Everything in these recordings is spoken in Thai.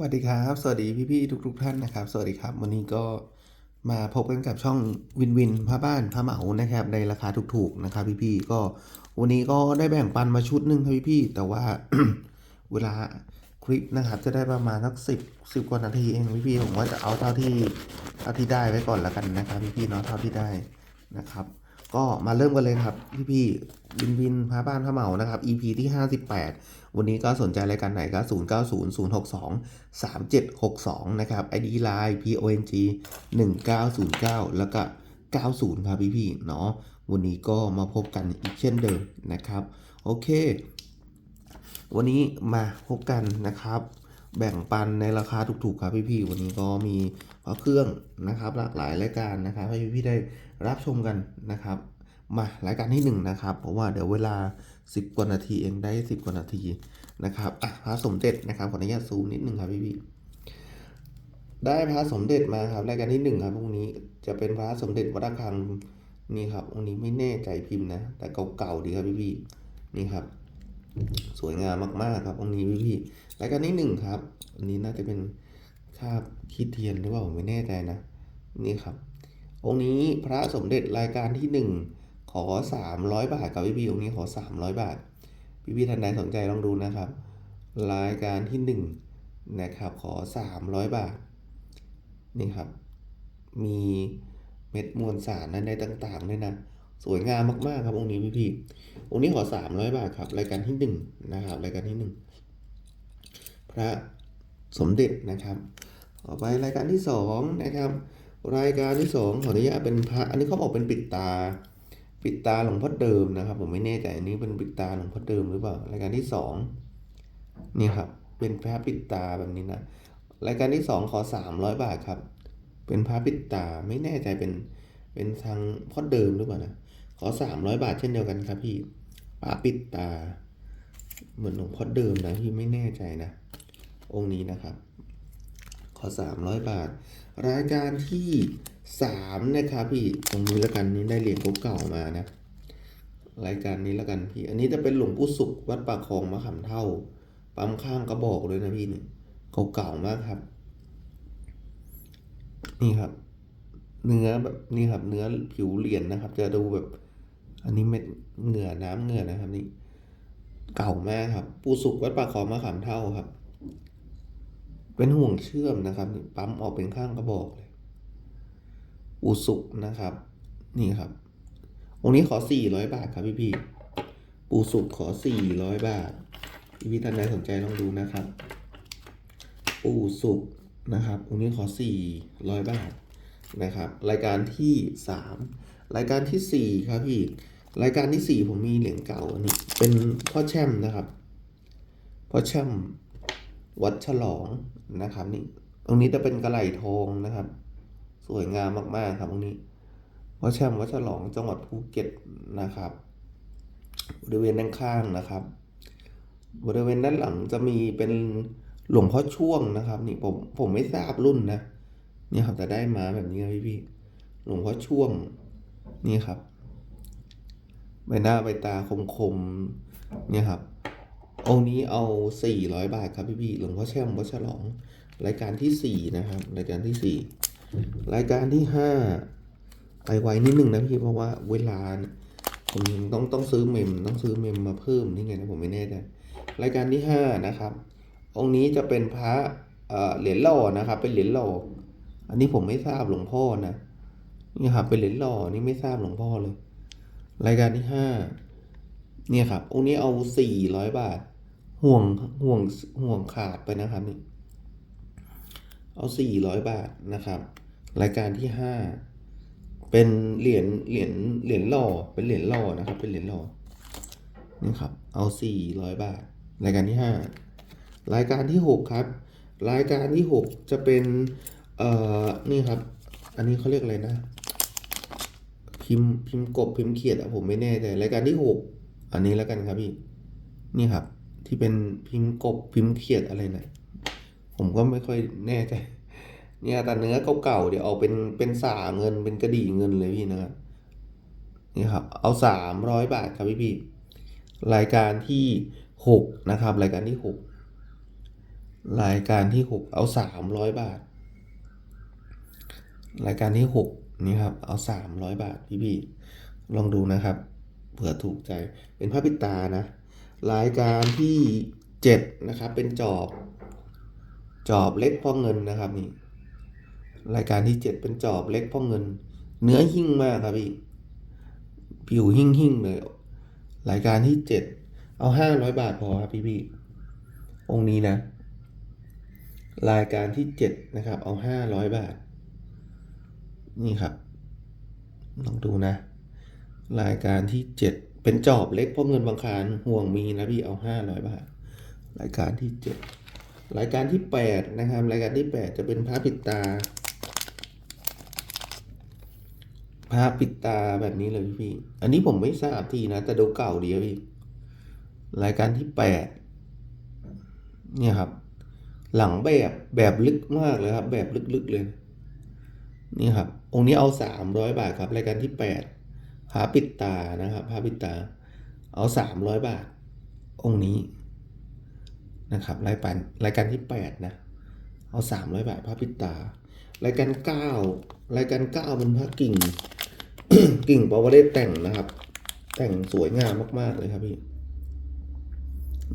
วัสดีครับ สวัสดีพี่ ๆ ทุก ๆ ท่านนะครับ สวัสดีครับ วันนี้ก็มาพบกันกับช่องวินวินผ้าบ้านผ้าเหมานะครับในราคาถูกๆนะครับ พี่ๆก็วันนี้ก็ได้แบ่งปันมาชุดหนึ่งครับพี่ๆแต่ว่าเวลาคลิปนะครับ จะได้ประมาณสักสิบสิบกว่านาทีเองพี่ๆผมว่าจะเอาเท่าที่เท่าที่ได้ไว้ก่อนแล้วกันนะครับ พี่ๆเนาะเท่าที่ได้นะครับ ก็มาเริ่มกันเลยครับพี่ๆวินวินผ้าบ้านผ้าเหมานะครับ EP ที่ 58 วันนี้ก็สนใจรายการไหนก็ 0 9 0 0 6 2 3 7 6 2 นะครับ ID Line PONG 1909 แล้วก็ 90 ครับพี่ๆเนาะวันนี้ก็มาพบกันอีกเช่นเดิมนะครับ โอเค วันนี้มาพบกันนะครับ แบ่งปันในราคาถูกๆครับพี่ๆวันนี้ก็มีเครื่องนะครับหลากหลายรายการนะครับให้พี่ๆได้รับชมกันนะครับ มารายการที่หนึ่งนะครับเพราะว่าเดี๋ยวเวลา 10 กว่านาทีเองได้ 10 กว่านาทีนะครับอะพระสมเด็จนะครับขออนุญาตซูมนิดนึงครับพี่ๆได้พระสมเด็จมาครับรายการที่หนึ่งครับพรุ่งนี้จะเป็นพระสมเด็จวัดระฆังนี่ครับองค์นี้ไม่แน่ใจพิมพ์นะ แต่เก่าๆดีครับพี่ๆนี่ครับ สวยงามมากๆครับองค์นี้พี่ๆรายการที่หนึ่งครับอันนี้น่าจะเป็นคาบคิดเทียนหรือเปล่าผมไม่แน่ใจนะ นี่ครับ องค์นี้พระสมเด็จรายการที่หนึ่งขอสามร้อยบาทกับพี่พี่องค์นี้ขอสามร้อยบาท พี่พี่ท่านใดสนใจลองดูนะครับ รายการที่หนึ่งนะครับขอสามร้อยบาท นี่ครับ มีเม็ดมวลสารในต่างๆด้วยนะ สวยงามมากๆครับองค์นี้พี่พี่ องค์นี้ขอสามร้อยบาทครับ รายการที่หนึ่งนะครับ รายการที่หนึ่งพระสมเด็จนะครับ ต่อไปรายการที่สองนะครับ รายการที่สองขออนุญาตเป็นพระอันนี้เขาบอกเป็นปิดตา ปิดตาหลวงพ่อเดิมนะครับ ผมไม่แน่ใจอันนี้เป็นปิดตาหลวงพ่อเดิมหรือเปล่า รายการที่สองนี่ครับ เป็นพระปิดตาแบบนี้นะ รายการที่สองขอสามร้อยบาทครับ เป็นพระปิดตาไม่แน่ใจเป็นเป็นทางพ่อเดิมหรือเปล่านะขอสามร้อยบาทเช่นเดียวกันครับพี่ พระปิดตา เหมือนหลวงพ่อเดิมนะพี่ไม่แน่ใจนะ องค์นี้นะครับ ขอสามร้อยบาท รายการที่สามนะครับพี่ตรงนี้ล้วกันนี่ได้เหรียญเก่าๆมานะ รายการนี้ล้วกันพี่ อันนี้จะเป็นหลวงปู่สุขวัดปากคลองมะขามเท่า ปั๊มข้างกระบอกเลยนะพี่นี่เก่าๆมากครับ นี่ครับ เนื้อแบบนี่ครับ เนื้อผิวเหรียญนะครับ จะดูแบบ อันนี้เม็ดเหงื่อน้ำเหงื่อนะครับนี่เก่ามากครับ ปูสุขวัดปากคลองมะขามเท่าครับ เป็นห่วงเชื่อมนะครับนี่ปั๊มออกเป็นข้างกระบอกเลยอุสุกนะครับ นี่ครับองนี้ขอสี่ร้อยบาทครับพี่พี่ปูสุกขอสี่ร้อยบาทพี่พี่ท่านใดสนใจลองดูนะครับ ปูสุกนะครับองนี้ขอสี่ร้อยบาทนะครับ รายการที่สามรายการที่สี่ครับพี่ รายการที่สี่ผมมีเหรียญเก่าอันนี้ เป็นพ่อแช่มนะครับพ่อแช่มวัดฉลองนะครับนี่ตรงนี้จะเป็นกระไหลทองนะครับ สวยงามมากๆครับตรงนี้วัดแช่มวัดฉลองจังหวัดภูเก็ตนะครับบริเวณด้านข้างนะครับ บริเวณด้านหลังจะมีเป็นหลวงพ่อช่วงนะครับ นี่ผมผมไม่ทราบรุ่นนะนี่ครับแต่ได้มาแบบนี้ครับพี่พี่ๆหลวงพ่อช่วงนี่ครับ ใบหน้าใบตาคมๆเนี่ยครับองค์นี้เอา 400 บาทครับพี่พี่หลวงพ่อแช่มวัดฉลอง รายการที่ 4 นะครับ รายการที่ 4 รายการที่ 5 ไปไวนิดนึงนะพี่เพราะว่าเวลาผมต้องต้องซื้อเมมต้องซื้อเมมมาเพิ่มนี่ไงนะผมไม่แน่ใจรายการที่ 5 นะครับ องค์นี้จะเป็นพระเอ่อเหรียญหล่อนะครับ เป็นเหรียญหล่ออันนี้ผมไม่ทราบหลวงพ่อนะนี่ครับเป็นเหรียญหล่อนี่ไม่ทราบหลวงพ่อเลย รายการที่5เนี่ยครับองค์นี้เอา400บาท ห่วงห่วงห่วงขาดไปนะครับนี่เอาสี่ร้อยบาทนะครับ รายการที่ห้าเป็นเหรียญเหรียญเหรียญหล่อเป็นเหรียญหล่อนะครับ เป็นเหรียญหล่อนี่ครับ เอาสี่ร้อยบาท รายการที่ห้ารายการที่หกครับ รายการที่หกจะเป็นเอ่อนี่ครับ อันนี้เขาเรียกอะไรนะ พิมพ์พิมพ์กบพิมพ์เขียดอะผมไม่แน่ใจรายการที่หกอันนี้แล้วกันครับพี่ นี่ครับ ที่เป็นพิมพ์กบพิมพ์เขียดอะไรนะผมก็ไม่ค่อยแน่ใจเนี่ยแต่เนื้อเก่าๆเดี๋ยวเอาเป็นเป็นสาเงินเป็นกระดี่เงินเลยพี่นะครับนี่ครับ เอาสามร้อยบาทครับพี่พี่รายการที่หกนะครับ รายการที่หกรายการที่หกเอาสามร้อยบาท รายการที่หก นี่ครับ เอาสามร้อยบาทพี่พี่ลองดูนะครับ เผื่อถูกใจ เป็นผ้าปิดตานะ รายการที่เจ็ดนะครับ เป็นจอบ จอบเล็กพ่อเงินนะครับนี่ รายการที่เจ็ดเป็นจอบเล็กพ่อเงิน เนื้อหิ้งมากครับพี่ ผิวหิ้งหิ้งเลย รายการที่เจ็ดเอาห้าร้อยบาทพอครับพี่พี่ องค์นี้นะ รายการที่เจ็ดนะครับ เอาห้าร้อยบาท นี่ครับลองดูนะ รายการที่เจ็ดเป็นจอบเล็กพราะเงินบางคารห่วงมีนะพี่เอาห้าร้อยบาท รายการที่เจ็ดรายการที่แปดนะครับ รายการที่แปดจะเป็นพระปิดตาพระปิดตาแบบนี้เลยพี่ อันนี้ผมไม่ทราบทีนะ แต่ดูเก่าดีพี่ รายการที่แปดเนี่ยครับ หลังแบบแบบลึกมากเลยครับ แบบลึกๆเลย นี่ครับ องค์นี้เอาสามร้อยบาทครับ รายการที่แปดพระปิดตานะครับพระปิดตา เอาสามร้อยบาท องค์นี้นะครับ รายการรายการที่แปดนะ เอาสามร้อยบาทพระปิดตา รายการเก้ารายการเก้าเป็นพระกิ่ง กิ่งปาวเรศแต่งนะครับ แต่งสวยงามมากๆเลยครับพี่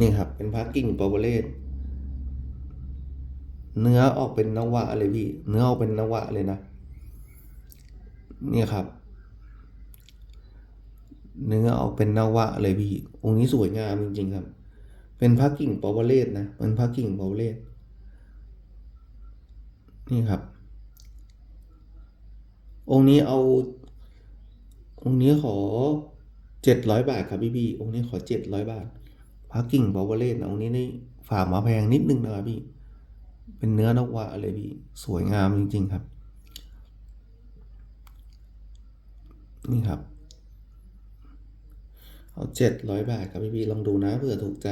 นี่ครับ เป็นพระกิ่งปาวเรศเนื้อออกเป็นนวะเลยพี่ เนื้อออกเป็นนวะเลยนะ เนี่ยครับ เนื้อออกเป็นนวะเลยพี่ องค์นี้สวยงามจริงๆครับ เป็นพระกิ่งปาวเรศนะเป็นพระกิ่งปาวเรศนี่ครับ องค์นี้เอา องค์นี้ขอเจ็ดร้อยบาทครับพี่พี่องค์นี้ขอเจ็ดร้อยบาทพระกิ่งปาวเรศนะองค์นี้นี่ฝากมาแพงนิดนึงนะครับพี่ เป็นเนื้อนวะเลยพี่ สวยงามจริง ๆ ครับ นี่ครับ เอาเจ็ดร้อยบาทครับพี่พี่ลองดูนะเผื่อถูกใจ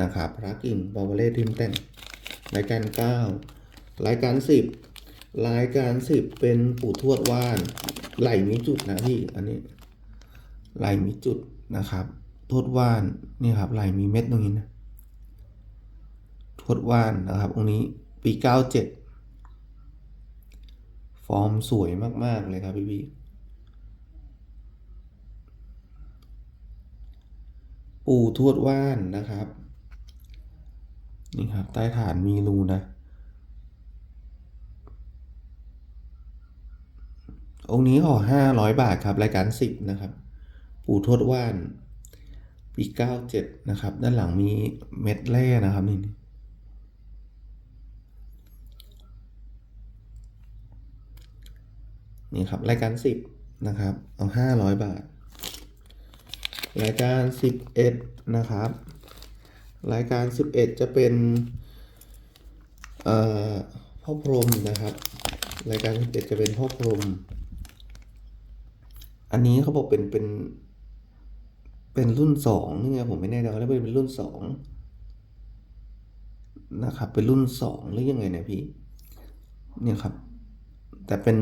นะครับระกิ่งบาวเล่ทิมแต่งรายการเก้ารายการสิบรายการสิบเป็นปู่ทวดว่าน ไหลมีจุดนะพี่อันนี้ ไหลมีจุดนะครับทวดว่านนี่ครับไหลมีเม็ดตรงนี้นะทวดว่านนะครับองนี้ปีเก้าเจ็ดฟอร์มสวยมาก ๆ เลยครับพี่พี่ ปู่ทวดว่านนะครับ นี่ครับ ใต้ฐานมีรูนะ องค์นี้ขอห้าร้อยบาทครับ รายการสิบนะครับ ปู่ทวดว่าน ปีเก้าเจ็ดนะครับ ด้านหลังมีเม็ดแร่นะครับนี่นี่ครับ รายการสิบนะครับ เอาห้าร้อยบาท รายการสิบเอ็ดนะครับ รายการสิบเอ็ดจะเป็นพ่อพรมนะครับ รายการสิบเอ็ดจะเป็นพ่อพรม อันนี้เขาบอกเป็นเป็นเป็นรุ่นสองนี่ไงผมไม่แน่ใจว่าเป็นรุ่นสองนะครับ เป็นรุ่นสองหรือยังไงเนี่ยพี่ เนี่ยครับ แต่เป็น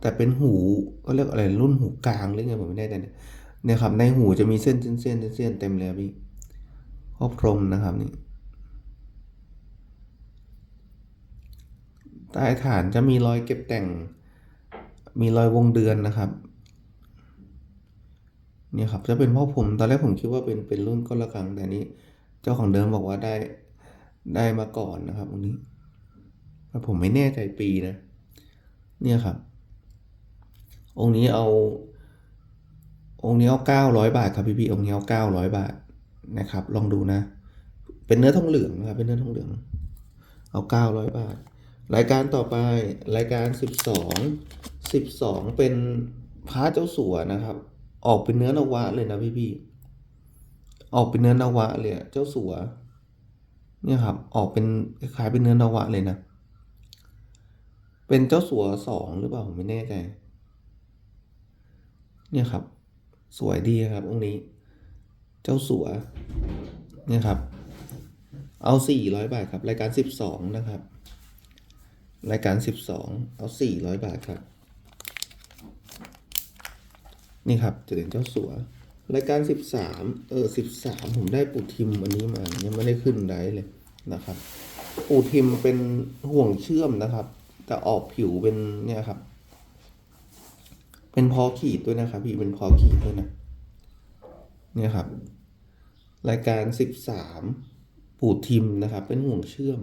แต่เป็นหูก็เรียกอะไรรุ่นหูกลางหรือไงผมไม่แน่ใจเนี่ย เนี่ยครับในหูจะมีเส้นเส้นเส้นเส้นเต็มเลยพี่ครอบพรหมนะครับนี่ใต้ฐานจะมีรอยเก็บแต่ง มีรอยวงเดือนนะครับเนี่ยครับจะเป็นพ่อผมตอนแรกผมคิดว่าเป็นเป็นรุ่นก้นละครังแต่นนี้ เจ้าของเดิมบอกว่าได้ได้มาก่อนนะครับตรงนี้แต่ผมไม่แน่ใจปีนะ เนี่ยครับ องค์นี้เอา องค์นี้เอาเก้าร้อยบาทครับพี่พี่องค์นี้เอาเก้าร้อยบาทนะครับ ลองดูนะ เป็นเนื้อทองเหลืองนะครับ เป็นเนื้อทองเหลือง เอาเก้าร้อยบาท รายการต่อไปรายการสิบสองสิบสองเป็นพระเจ้าสัวนะครับ ออกเป็นเนื้อนวะเลยนะพี่พี่ออกเป็นเนื้อนวะเลยเจ้าสัว เนี่ยครับ ออกเป็นคล้ายเป็นเนื้อนวะเลยนะ เป็นเจ้าสัวสองหรือเปล่าผมไม่แน่ใจ เนี่ยครับ สวยดีครับองค์นี้ เจ้าสัวเนี่ยครับ เอาสี่ร้อยบาทครับ รายการสิบสองนะครับ รายการสิบสองเอาสี่ร้อยบาทครับ นี่ครับจะเป็นเจ้าสัว รายการสิบสามเออสิบสามผมได้ปุทิมอันนี้มายังไม่ได้ขึ้นได้เลยนะครับ ปูทิมเป็นห่วงเชื่อมนะครับแต่ออกผิวเป็นเนี่ยครับ เป็นพอขีดด้วยนะครับ พี่เป็นพอขีดด้วยนะเนี่ยครับ รายการสิบสามปูทิมนะครับ เป็นห่วงเชื่อม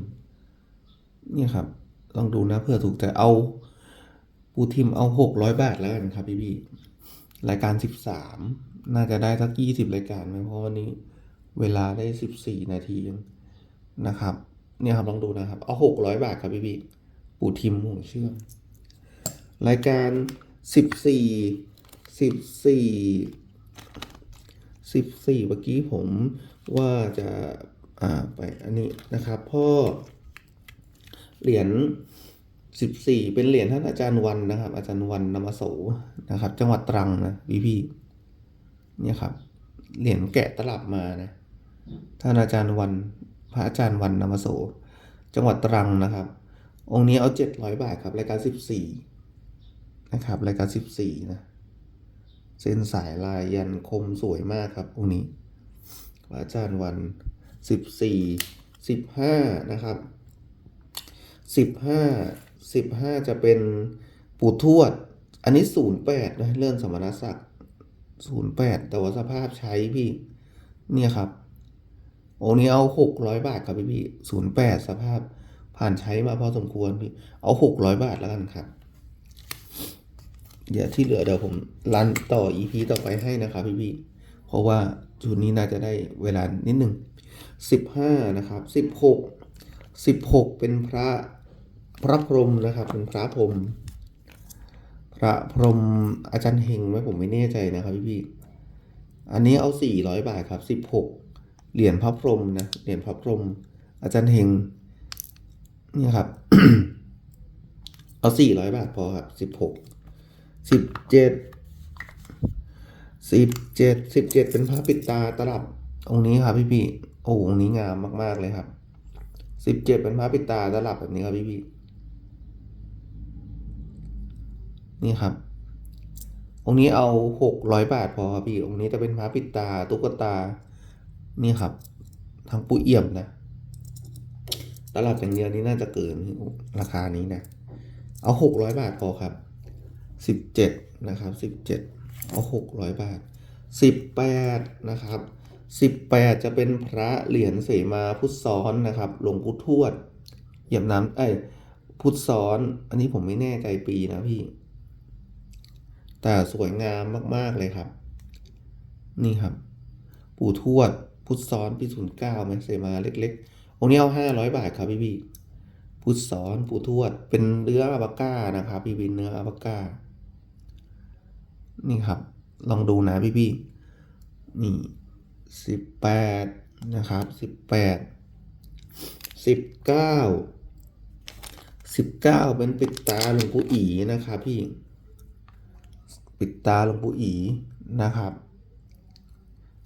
เนี่ยครับ ลองดูนะเผื่อถูกแต่เอา ปูทิมเอาหกร้อยบาทแล้วกันครับ พี่พี่รายการสิบสามน่าจะได้สักยี่สิบรายการไหมเพราะวันนี้เวลาได้สิบสี่นาทีนะครับ เนี่ยครับลองดูนะครับ เอาหกร้อยบาทครับพี่พี่ปูทิมห่วงเชื่อมรายการ สิบสี่สิบสี่สิบสี่เมื่อกี้ผมว่าจะอ่าไปอันนี้นะครับพ่อเหรียญสิบสี่เป็นเหรียญท่านอาจารย์วันนะครับ อาจารย์วันนามโสนะครับ จังหวัดตรังนะพี่พี่เนี่ยครับ เหรียญแกะตลับมานะท่านอาจารย์วัน พระอาจารย์วันนามโส จังหวัดตรังนะครับ องค์นี้เอาเจ็ดร้อยบาทครับรายการสิบสี่ นะครับ รายการสิบสี่นะ เส้นสายลายยันคมสวยมากครับองค์นี้อาจารย์วันสิบสี่สิบห้านะครับสิบห้าสิบห้าจะเป็นปู่ทวด อันนี้ศูนย์แปดนะเรื่องสมณศักดิ์ศูนย์แปดแต่ว่าสภาพใช้พี่ เนี่ยครับโอ้นี้เอาหกร้อยบาทครับพี่พี่ศูนย์แปดสภาพผ่านใช้มาพอสมควรพี่ เอาหกร้อยบาทแล้วกันครับ เดี๋ยวที่เหลือเดี๋ยวผมรันต่อ EP ต่อไปให้นะครับพี่พี่เพราะว่าชุดนี้น่าจะได้เวลานิดหนึ่งสิบห้านะครับสิบหกสิบหกเป็นพระพระพรหมนะครับ เป็นพระพรหมพระพรหมอาจารย์เฮงไหมผมไม่แน่ใจนะครับพี่พี่อันนี้เอาสี่ร้อยบาทครับสิบหกเหรียญพระพรหมนะเหรียญพระพรหมอาจารย์เฮงเนี่ยครับ เอาสี่ร้อยบาทพอครับสิบหก สิบเจ็ดสิบเจ็ดสิบเจ็ดเป็นพระปิดตาตลับองค์นี้ครับพี่พี่โอ้องค์นี้งามมากๆเลยครับสิบเจ็ดเป็นพระปิดตาตลับแบบนี้ครับพี่พี่นี่ครับ องค์นี้เอาหกร้อยบาทพอครับพี่องค์นี้จะเป็นพระปิดตาตุ๊กตา นี่ครับทั้งปุยเอี่ยมนะตลับอย่างเดียวนี้น่าจะเกินราคานี้นะ เอาหกร้อยบาทพอครับ สิบเจ็ดนะครับสิบเจ็ดเอาหกร้อยบาทสิบแปดนะครับสิบแปดจะเป็นพระเหรียญเสมาพุทธซ้อนนะครับหลวงพุททวดเหยียบน้ำเอ้ยพุทธซ้อน อันนี้ผมไม่แน่ใจปีนะพี่ แต่สวยงามมาก ๆ เลยครับ นี่ครับ ปู่ทวดพุทธซ้อนปีศูนย์เก้าไหมเสมาเล็กๆองค์นี้เอาห้าร้อยบาทครับพี่พี่พุทธซ้อนปู่ทวดเป็นเนื้ออาบาก้านะครับ พี่วินเนื้ออาบาก้า นี่ครับ ลองดูนะพี่พี่ๆนี่สิบแปดนะครับสิบแปดสิบเก้าสิบเก้าเป็นปิดตาหลวงปู่อีนะครับพี่ ปิดตาหลวงปู่อีนะครับ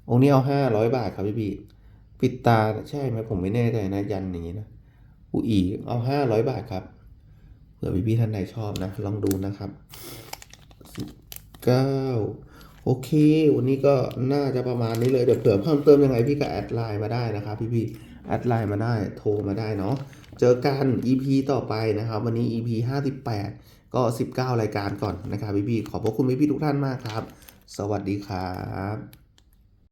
องค์นี้เอาห้าร้อยบาทครับพี่พี่ๆปิดตาใช่ไหมผมไม่แน่ใจนะยันอย่างนี้นะปู่อีเอาห้าร้อยบาทครับเผื่อพี่พี่ๆท่านใดชอบนะ ลองดูนะครับ เก้าโอเค วันนี้ก็น่าจะประมาณนี้เลย เดี๋ยวเผื่อเพิ่มเติมยังไงพี่ก็แอดไลน์มาได้นะครับพี่พี่แอดไลน์มาได้ โทรมาได้เนาะ เจอกัน EP ต่อไปนะครับ วันนี้ EP 58 ก็ 19 รายการก่อนนะครับพี่พี่ขอบพระคุณพี่พี่ทุกท่านมากครับ สวัสดีครับ